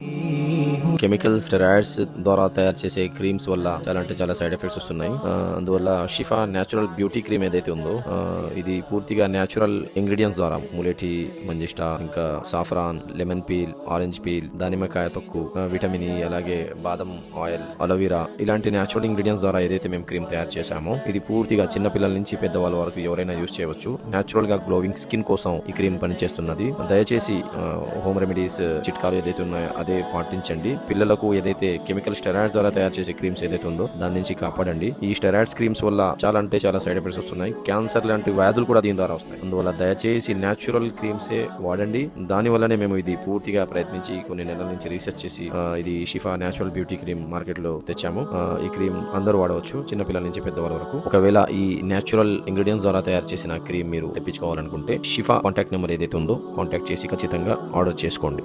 Mm-hmm. Chemical steroids ద్వారా తయారు చేసే క్రీమ్స్ వల్ల చాలా అంటే చాలా సైడ్ ఎఫెక్ట్స్ వస్తున్నాయి. అందువల్ల షిఫా న్యాచురల్ బ్యూటీ క్రీమ్ ఏదైతే ఉందో ఇది పూర్తిగా న్యాచురల్ ఇంగ్రీడియంట్స్ ద్వారా ములేటి మంజిష్టా ఇంకా saffron lemon peel orange peel దానిమ్మకాయ తొక్కు విటమిన్ ఈ e, అలాగే బాదం ఆయిల్ అలోవీరా ఇలాంటి న్యాచురల్ ఇంగ్రీడియంట్స్ ద్వారా ఏదైతే మేము క్రీమ్ తయారు చేశామో ఇది పూర్తిగా చిన్నపిల్లల నుంచి పెద్దవాళ్ళ వరకు ఎవరైనా యూజ్ చేయవచ్చు. న్యాచురల్గా గ్లోవింగ్ స్కిన్ కోసం ఈ క్రీమ్ పనిచేస్తున్నది. దయచేసి హోమ్ రెమెడీస్ చిట్కాలు ఏదైతే ఉన్నాయో అదే పాటించండి. పిల్లలకు ఏదైతే కెమికల్ స్టెరాయిడ్స్ ద్వారా తయారు చేసే క్రీమ్స్ ఏదైతే ఉందో దాని నుంచి కాపాడండి. ఈ స్టెరాయిడ్స్ క్రీమ్స్ వల్ల చాలా అంటే చాలా సైడ్ ఎఫెక్ట్స్ వస్తున్నాయి. క్యాన్సర్ లాంటి వ్యాధులు కూడా దీని ద్వారా వస్తాయి. అందువల్ల దయచేసి న్యాచురల్ క్రీమ్సే వాడండి. దాని వల్లనే మేము ఇది పూర్తిగా ప్రయత్నించి కొన్ని నెలల నుంచి రీసెర్చ్ చేసి ఇది షిఫా న్యాచురల్ బ్యూటీ క్రీమ్ మార్కెట్లో తెచ్చాము ఈ క్రీమ్ అందరూ వాడవచ్చు చిన్నపిల్లల నుంచి పెద్దవాళ్ళ వరకు. ఒకవేళ ఈ న్యాచురల్ ఇంగ్రీడియంట్స్ ద్వారా తయారు చేసిన క్రీమ్ మీరు తెప్పించుకోవాలనుకుంటే షిఫా కాంటాక్ట్ నెంబర్ ఏదైతే ఉందో కాంటాక్ట్ చేసి ఖచ్చితంగా ఆర్డర్ చేసుకోండి.